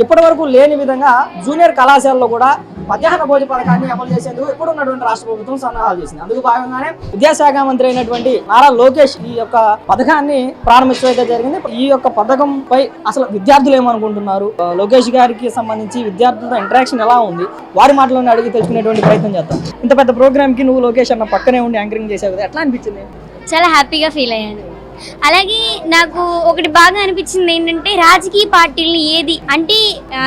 ఇప్పటి వరకు లేని విధంగా జూనియర్ కళాశాలలో కూడా మధ్యాహ్న భోజన పథకాన్ని అమలు చేసేందుకు ఇప్పుడు ఉన్నటువంటి రాష్ట్ర ప్రభుత్వం సన్నాహాలు చేసింది. అందుకు భాగంగానే విద్యాశాఖ మంత్రి అయినటువంటి నారా లోకేష్ ఈ యొక్క పథకాన్ని ప్రారంభించడం అయితే జరిగింది. ఈ యొక్క పథకంపై అసలు విద్యార్థులు ఏమనుకుంటున్నారు? లోకేష్ గారికి సంబంధించి విద్యార్థులతో ఇంటరాక్షన్ ఎలా ఉంది? వారి మాటలను అడిగి తెలుసుకునేటువంటి ప్రయత్నం చేస్తాం ఇంత పెద్ద ప్రోగ్రామ్కి నువ్వు లోకేష్ అన్న పక్కనే ఉండి యాంకరింగ్ చేసావు కదా ఎట్లా అనిపించింది? చాలా హ్యాపీగా ఫీల్ అయ్యాను. అలాగే నాకు ఒకటి బాగా అనిపించింది ఏంటంటే రాజకీయ పార్టీలని ఏది అంటే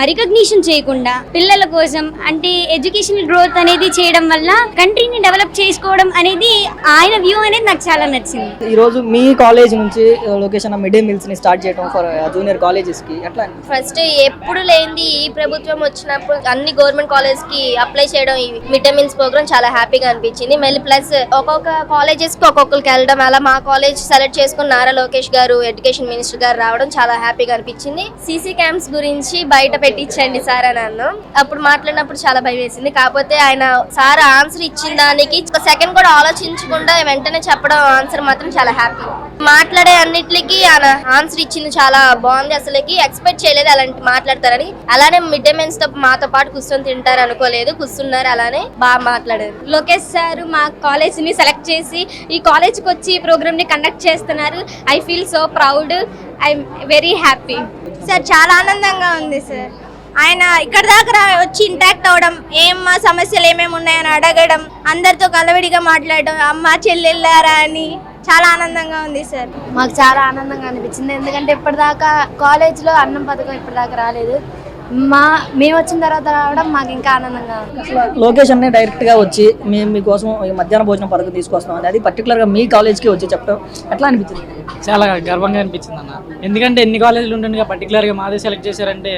రికగ్నిషన్ చేయకుండా పిల్లల కోసం అంటే ఎడ్యుకేషన్ గ్రోత్ అనేది చేయడం వల్ల కంట్రీని డెవలప్ చేసుకోవడం అనేది ఆయన వ్యూ అనేది నాకు చాలా నచ్చింది ఈ రోజు మీ కాలేజ్ నుంచి లొకేషన్ మిడ్ డే మీల్స్ని స్టార్ట్ చేయడం ఫర్ జూనియర్ కాలేజెస్కి ఎట్లా అనిపించింది? ఫస్ట్ ఎప్పుడు లేనిది ఈ ప్రభుత్వం వచ్చినప్పుడు అన్ని గవర్నమెంట్ కాలేజ్కి అప్లై చేయడం ఈ మిడ్ డే మీల్స్ ప్రోగ్రామ్ చాలా హ్యాపీగా అనిపించింది మళ్ళీ ప్లస్ ఒక్కొక్క కాలేజెస్కి ఒక్కొక్కరికి వెళ్ళడం అలా మా కాలేజ్ సెలెక్ట్ చేసుకుని నారా లోకేష్ గారు ఎడ్యుకేషన్ మినిస్టర్ గారు రావడం చాలా హ్యాపీగా అనిపించింది. సీసీ క్యాంప్స్ గురించి బయట పెట్టించండి సార్ అని అన్నాం. అప్పుడు మాట్లాడినప్పుడు చాలా భయం వేసింది. కాకపోతే ఆయన సార్ ఆన్సర్ ఇచ్చిన దానికి ఒక సెకండ్ కూడా ఆలోచించకుండా వెంటనే చెప్పడం ఆన్సర్ మాత్రం చాలా హ్యాపీ. మాట్లాడే అన్నిటికి ఆయన ఆన్సర్ ఇచ్చింది చాలా బాగుంది. అసలుకి ఎక్స్పెక్ట్ చేయలేదు అలాంటి మాట్లాడతారని. అలానే మిడ్ డే మీల్స్తో మాతో పాటు కూర్చొని తింటారు అనుకోలేదు. కూర్చున్నారు అలానే బాగా మాట్లాడారు. లోకేష్ సార్ మా కాలేజ్ని సెలెక్ట్ చేసి ఈ కాలేజ్కి వచ్చి ఈ ప్రోగ్రామ్ని కండక్ట్ చేస్తున్నారు. I feel so proud I'm very happy sir చాలా ఆనందంగా ఉంది సార్. ఆయన ఇక్కడ దాకా వచ్చి ఇంటాక్ట్ అవ్వడం ఏం మా సమస్యలు ఏమేమి ఉన్నాయని అడగడం అందరితో కలవిడిగా మాట్లాడడం అమ్మ చెల్లెళ్ళారా అని చాలా ఆనందంగా ఉంది సార్. మాకు చాలా ఆనందంగా అనిపించింది. ఎందుకంటే ఇప్పటిదాకా కాలేజ్లో అన్నం పథకం ఇప్పటిదాకా రాలేదు. మా మేము వచ్చిన తర్వాత రావడం మాకు ఇంకా ఆనందంగా ఉంది. లోకేష్ అనే డైరెక్ట్గా వచ్చి మేము మీకోసం ఈ మధ్యాహ్న భోజనం పథకం తీసుకొస్తాం అని అది పర్టికులర్గా మీ కాలేజ్కి వచ్చి చెప్పడం ఎట్లా అనిపించింది? చాలా గర్వంగా అనిపించింది అన్న. ఎందుకంటే ఎన్ని కాలేజీలు ఉంటుండగా పర్టికులర్గా మాదే సెలెక్ట్ చేశారంటే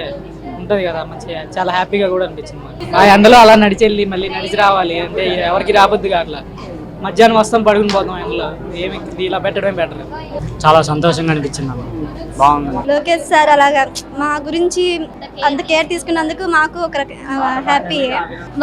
ఉంటుంది కదా మంచిగా చాలా హ్యాపీగా కూడా అనిపించింది. ఆ అందులో అలా నడిచి వెళ్ళి మళ్ళీ నడిచి రావాలి. అంటే ఎవరికి రాబద్దు అట్లా మధ్యాహ్నం వస్తాం పడుకుని పోతాం అందులో. ఏమి ఇలా పెట్టడమే బెటర్ చాలా సంతోషంగా అనిపించింది అన్న బాగుంది. లోకేష్ సార్ అలాగా మా గురించి అంత కేర్ తీసుకున్నందుకు మాకు ఒక హ్యాపీ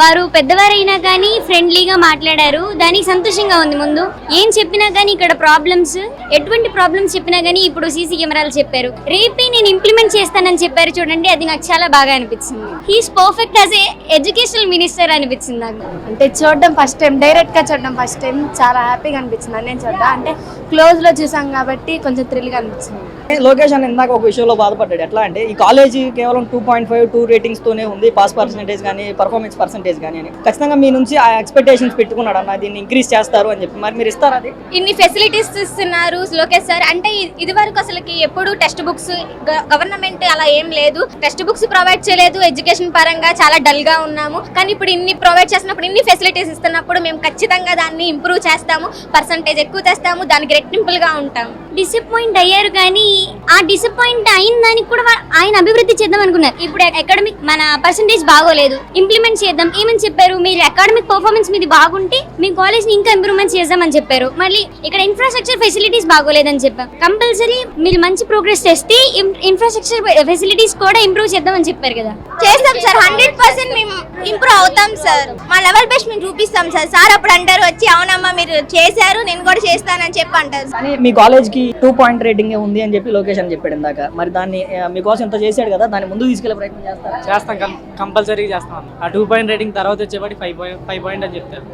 వారు పెద్దవారైనా కానీ ఫ్రెండ్లీగా మాట్లాడారు. దానికి సంతోషంగా ఉంది ముందు. ఏం చెప్పినా కానీ ఇక్కడ ప్రాబ్లమ్స్ ఎటువంటి ప్రాబ్లమ్స్ చెప్పినా కానీ ఇప్పుడు సీసీ కెమెరాలు చెప్పారు. రేపే నేను ఇంప్లిమెంట్ చేస్తానని చెప్పారు చూడండి అది నాకు చాలా బాగా అనిపించింది. He's perfect as a educational minister అనిపించింది నాకు. అంటే చూడడం ఫస్ట్ టైం డైరెక్ట్గా చూడడం ఫస్ట్ టైం చాలా హ్యాపీగా అనిపించింది. నేను చూడడం? అంటే క్లోజ్లో చూసాం కాబట్టి కొంచెం థ్రిల్గా అనిపించింది. లోకేష్ అని ఇందాక ఒక విషయంలో బాధపడ్డాడు. ఎట్లా అంటే ఈ కాలేజీ కేవలం two point five two ratings తోనే ఉంది పాస్ పర్సెంటేజ్ కానీ పర్ఫార్మెన్స్ పర్సెంటేజ్ కానీ అని. ఖచ్చితంగా మీ నుంచి ఆ ఎక్స్పెక్టేషన్స్ పెట్టుకున్నాడు అన్న దీన్ని ఇంక్రీజ్ చేస్తారు అని చెప్పి. మరి మీరు ఇస్తారా అది? ఇన్ని ఫెసిలిటీస్ ఇస్తున్నారు లోకేష్ సార్. అంటే ఇది వరకు అసలుకి ఎప్పుడు టెక్స్ట్ బుక్స్ గవర్నమెంట్ అలా ఏం లేదు. టెక్స్ట్ బుక్స్ ప్రొవైడ్ చేయలేదు. ఎడ్యుకేషన్ పరంగా చాలా డల్గా ఉన్నాము. కానీ ఇప్పుడు ఇన్ని ప్రొవైడ్ చేసినప్పుడు ఇన్ని ఫెసిలిటీస్ ఇస్తున్నప్పుడు మేము ఖచ్చితంగా దాన్ని ఇంప్రూవ్ చేస్తాము. పర్సంటేజ్ ఎక్కువ తెస్తాము. దానికి రెట్టింపుల్గా ఉంటాము. డిసప్పాయింట్ అయ్యారు కానీ ఆ డిసప్పాయింట్ అయిన దానికి కూడా ఆయన అభివృద్ధి చేద్దాం అనుకున్నారు. ఇప్పుడు అకాడమిక్ మన పర్సంటేజ్ బాగోలేదు. ఇంప్లిమెంట్ చేద్దాం. ఏమని చెప్పారు? మీరు అకాడమిక్ పర్ఫార్మెన్స్ మీది బాగుంటే మీ కాలేజ్ని ఇంకా ఇంప్రూవ్మెంట్ చేద్దామని చెప్పారు. మళ్ళీ ఇక్కడ ఇన్ఫ్రాస్ట్రక్చర్ ఫెసిలిటీస్ బాగోలేదని చెప్పారు కంపల్సరీ మీరు మంచి ప్రోగ్రెస్ చేస్తే ఇన్ఫ్రాస్ట్రక్చర్ ఫెసిలిటీస్ కూడా ఇంప్రూవ్ చేద్దామని చెప్పారు కదా. చేస్తాం సార్. హండ్రెడ్ పర్సెంట్ మేము ఇంప్రూవ్ అవుతాం సార్. మా లెవెల్ బెస్ట్ మేము చూపిస్తాం సార్. సార్ అప్పుడు అంటారు వచ్చి అవునమ్మా మీరు చేశారు నేను కూడా చేస్తానని చెప్పి అంటారు మీ కాలేజ్కి టూ పాయింట్ రేటింగ్ ఉంది అని చెప్పి లోకేష్ అని చెప్పాడు ఇందాక. మరి దాన్ని మీకోసం ఇంత చేశాడు కదా దాన్ని ముందుకు తీసుకెళ్ళే ప్రయత్నం చేస్తారా? చేస్తాం కం కంపల్సరీగా చేస్తాం అన్న. ఆ టూ పాయింట్ రేటింగ్ తర్వాత వచ్చేవాడి ఫైవ్ పాయింట్ ఫైవ్ పాయింట్ అని చెప్తారు.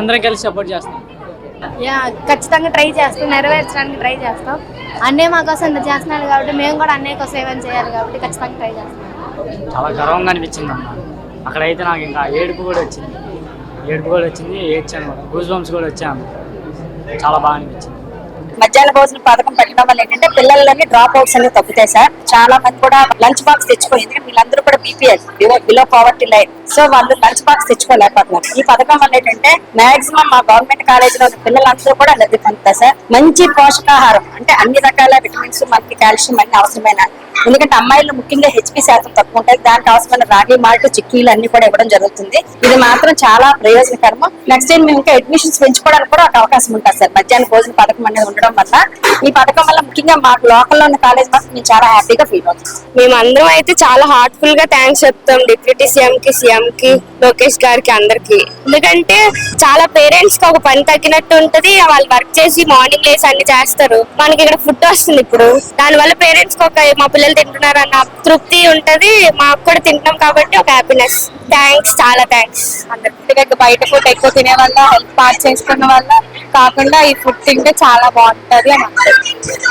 అందరం కలిసి సపోర్ట్ చేస్తాం. యా ఖచ్చితంగా ట్రై చేస్తాం నెరవేర్చడానికి ట్రై చేస్తాం. అన్నయ్య మా కోసం ఇంత చేస్తున్నాడు కాబట్టి మేము కూడా అన్నయ్య కోసం ఏమైనా చేయాలి కాబట్టి ఖచ్చితంగా ట్రై చేస్తాం. చాలా గర్వంగా అనిపించింది అన్న. అక్కడైతే నాకు ఇంకా ఏడుపు కూడా వచ్చింది. ఏడుపు కూడా వచ్చింది ఏడ్చాను కూడా. గూస్ బంప్స్ కూడా వచ్చాను. చాలా బాగా అనిపించింది. మధ్యాహ్న భోజన పథకం పెట్టడం వల్ల ఏంటంటే పిల్లలని డ్రాప్ అవుట్స్ అనేవి తగ్గుతాయి సార్. చాలా మంది కూడా లంచ్ బాక్స్ తెచ్చుకోలేదు. వీళ్ళందరూ కూడా BPL below poverty line. So వాళ్ళు లంచ్ బాక్స్ తెచ్చుకోలేకపోతున్నారు. ఈ పథకం వల్ల ఏంటంటే మాక్సిమం మా గవర్నమెంట్ కాలేజీలో లో పిల్లలందరూ కూడా లబ్ధి పొందుతారు సార్. మంచి పోషకాహారం అంటే అన్ని రకాల విటమిన్స్ మనకి కాల్షియం అన్ని అవసరమైన? ఎందుకంటే అమ్మాయిలు ముఖ్యంగా హెచ్పి శాతం తక్కువ ఉంటుంది దానికి అవసరమైన రాగి మాల్ట్ చిక్కీలు అన్ని కూడా ఇవ్వడం జరుగుతుంది. ఇది మాత్రం చాలా ప్రయోజనకరము. నెక్స్ట్ టైం మేము ఇంకా అడ్మిషన్స్ పెంచుకోవడానికి కూడా ఒక అవకాశం ఉంటుంది సార్. మధ్యాహ్న భోజన పథకం అనేది ఉండడం వల్ల. ఈ పథకం వల్ల ముఖ్యంగా మాకు లోకల్లో ఉన్న కాలేజ్ మాకు మేము చాలా హ్యాపీగా ఫీల్ అవుతాం. అందరం అయితే చాలా హార్ట్ఫుల్గా థ్యాంక్స్ చెప్తాం డిప్యూటీ సీఎం కి సీఎం కి లోకేష్ గారికి అందరికి. ఎందుకంటే చాలా పేరెంట్స్కి ఒక పని తగ్గినట్టు ఉంటది. వాళ్ళు వర్క్ చేసి మార్నింగ్ లేసి అన్ని చేస్తారు. మనకి ఇక్కడ ఫుడ్ వస్తుంది ఇప్పుడు. దాని వల్ల పేరెంట్స్కి ఒక మా పిల్లలు తింటున్నారు అన్న తృప్తి ఉంటది మాకు కూడా తింటున్నాం కాబట్టి ఒక హ్యాపీనెస్ థ్యాంక్స్ చాలా థ్యాంక్స్ అందరికి బయట ఫుడ్ ఎక్కువ తినే వల్ల హెల్త్ పార్ట్ చేసుకున్న వల్ల కాకుండా ఈ ఫుడ్ తింటే చాలా బాగుంటది అని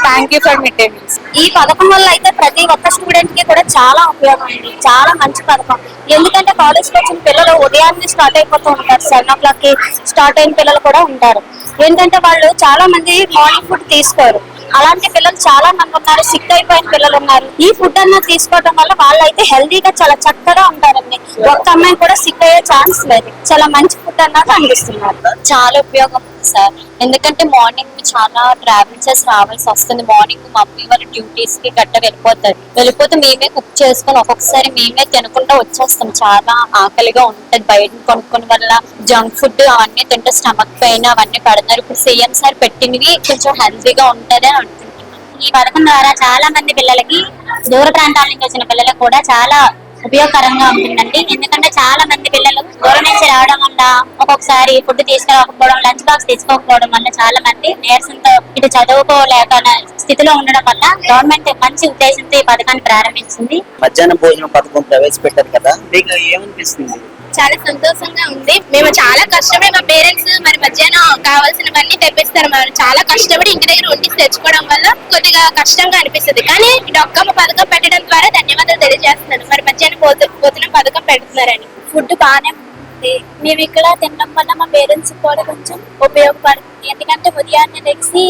thank you for mid day meals ఈ పథకం వల్ల అయితే ప్రతి ఒక్క స్టూడెంట్కి కూడా చాలా ఉపయోగం ఉంది చాలా మంచి పథకం. ఎందుకంటే కాలేజ్కి వచ్చిన పిల్లలు ఉదయాన్నే స్టార్ట్ అయిపోతూ ఉంటారు. సెవెన్ ఓ క్లాక్కి స్టార్ట్ అయిన పిల్లలు కూడా ఉంటారు. ఏంటంటే వాళ్ళు చాలా మంది మార్నింగ్ ఫుడ్ తీసుకోరు. అలాంటి పిల్లలు చాలా మంది ఉన్నారు సిక్ అయిపోయిన పిల్లలు ఉన్నారు. ఈ ఫుడ్ అన్నది తీసుకోవడం వల్ల వాళ్ళు అయితే హెల్దీగా చాలా చక్కగా ఉంటారండి. ఒక్క అమ్మాయి కూడా సిక్ అయ్యే ఛాన్స్ లేదు. చాలా మంచి ఫుడ్ అన్నది అందిస్తున్నారు. చాలా ఉపయోగం. సార్. ఎందుకంటే మార్నింగ్ చాలా ట్రావెల్ చేసి రావాల్సి వస్తుంది. మార్నింగ్ మమ్మీ వాళ్ళ డ్యూటీస్కి గట్ట వెళ్ళిపోతారు. వెళ్ళిపోతే మేమే కుక్ చేసుకొని ఒక్కొక్కసారి మేమే తినకుండా వచ్చేస్తాం. చాలా ఆకలిగా ఉంటుంది. బయట కొనుక్కొని వల్ల జంక్ ఫుడ్ అవన్నీ తింటే స్టమక్ పైన అవన్నీ పడుతున్నారు ఇప్పుడు సీఎం సార్ పెట్టినవి కొంచెం హెల్తీగా ఉంటుంది అని అనుకుంటున్నాను. ఈ పథకం ద్వారా చాలా మంది పిల్లలకి దూర ప్రాంతాల నుంచి వచ్చిన పిల్లలకు కూడా చాలా ఉపయోగకరంగా ఉంటుందండి. ఎందుకంటే చాలా మంది పిల్లలు దూరం నుంచి రావడం వల్ల ఒక్కొక్కసారి ఫుడ్ తీసుకురాకపోవడం లంచ్ బాక్స్ తీసుకోకపోవడం వల్ల చాలా మంది నీరసంతో ఇటు చదువుకోలేక స్థితిలో ఉండడం వల్ల గవర్నమెంట్ మంచి ఉద్దేశంతో ఈ పథకాన్ని ప్రారంభించింది. మధ్యాహ్న భోజనం పథకం ప్రవేశపెట్టారు కదా మీకు ఏమనిపిస్తుంది? చాలా సంతోషంగా ఉంది. మేము చాలా కష్టమే మా పేరెంట్స్ మరి మధ్యాహ్నం కావాల్సినవన్నీ తెప్పిస్తారు. మనం చాలా కష్టపడి ఇంటి దగ్గర వండి తెచ్చుకోవడం వల్ల కొద్దిగా కష్టంగా అనిపిస్తుంది. కానీ ఈ డొక్కమ్మ పథకం పెట్టడం ద్వారా ధన్యవాదాలు తెలియజేస్తున్నాను. మరి మధ్యాహ్నం పోతున్న పథకం పెడుతున్నారని. ఫుడ్ బాగానే ఉంది. మేము ఇక్కడ తినడం వల్ల మా పేరెంట్స్ కూడా కొంచెం ఉపయోగపడుతుంది. ఎందుకంటే ఉదయాన్నే లెగిసి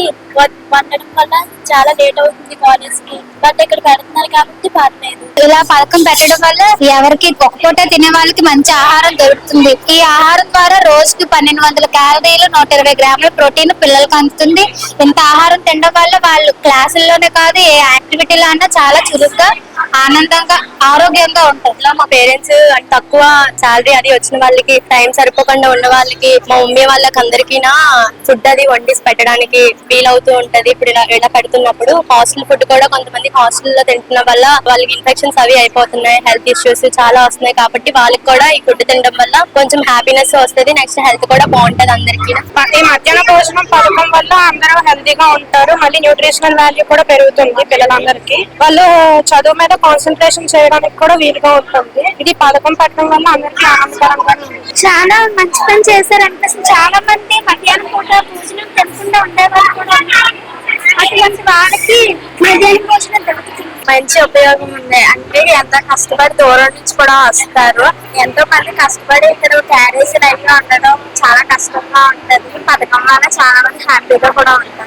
వండడం వల్ల చాలా లేట్ అవుతుంది కాలేజ్కి. బట్ ఇక్కడ పెడుతున్నారు కాబట్టి పర్లేదు. ఇలా పథకం పెట్టడం వల్ల ఎవరికి ఒక్క పూట తినే వాళ్ళకి మంచి ఆహారం దొరుకుతుంది. ఈ ఆహారం ద్వారా రోజుకి పన్నెండు వందల క్యాలరీలు నూట ఇరవై గ్రాముల ప్రోటీన్ పిల్లలకు అందుతుంది. ఇంత ఆహారం తినడం వల్ల వాళ్ళు క్లాసుల్లోనే కాదు ఏ యాక్టివిటీలో అన్నా చాలా చురుగ్గా ఆనందంగా ఆరోగ్యంగా ఉంటుంది మా పేరెంట్స్? తక్కువ శాలరీ అది వచ్చిన వాళ్ళకి టైం సరిపోకుండా ఉన్న వాళ్ళకి మా మమ్మీ వాళ్ళకి అందరికీ ఫుడ్ అది వండిసి పెట్టడానికి ఫీల్ అవుతూ ఉంటది. ఇప్పుడు ఇలా ఇలా పెడుతున్నప్పుడు హాస్టల్ ఫుడ్ కూడా కొంతమంది హాస్టల్లో తింటున్న వల్ల వాళ్ళకి ఇన్ఫెక్షన్స్ అవి అయిపోతున్నాయి హెల్త్ ఇష్యూస్ చాలా వస్తున్నాయి కాబట్టి వాళ్ళకి కూడా ఈ ఫుడ్ తినడం వల్ల కొంచెం హ్యాపీనెస్ వస్తుంది నెక్స్ట్ హెల్త్ కూడా బాగుంటది అందరికీ ఈ మధ్యాహ్న భోజనం పథకం వల్ల అందరూ హెల్తీగా ఉంటారు మళ్ళీ న్యూట్రిషనల్ వాల్యూ కూడా పెరుగుతుంది పిల్లలందరికీ. వాళ్ళు చదువు మీద కాన్సన్ట్రేషన్ చేయడానికి కూడా వీలుగా ఉంటుంది. ఇది పథకం పెట్టడం వల్ల అందరికీ ఆనందకరంగా చాలా మంచి పని చేశారు అనిపిస్తుంది చాలా మంది మధ్యాహ్నం పూట భోజనం తినకుండా ఉండేవాళ్ళు కూడా అటువంటి వాళ్ళకి మధ్యాహ్నం భోజనం దొరుకుతుంది. మంచి ఉపయోగం ఉంది. అంటే ఎంత కష్టపడి దూరం నుంచి కూడా వస్తారు. ఎంతో మంది కష్టపడి ఇక్కడ క్యారేజ్ లైన్లో ఉండడం చాలా కష్టంగా ఉంటది. పథకం వల్ల చాలా మంది హ్యాపీగా కూడా ఉంటారు.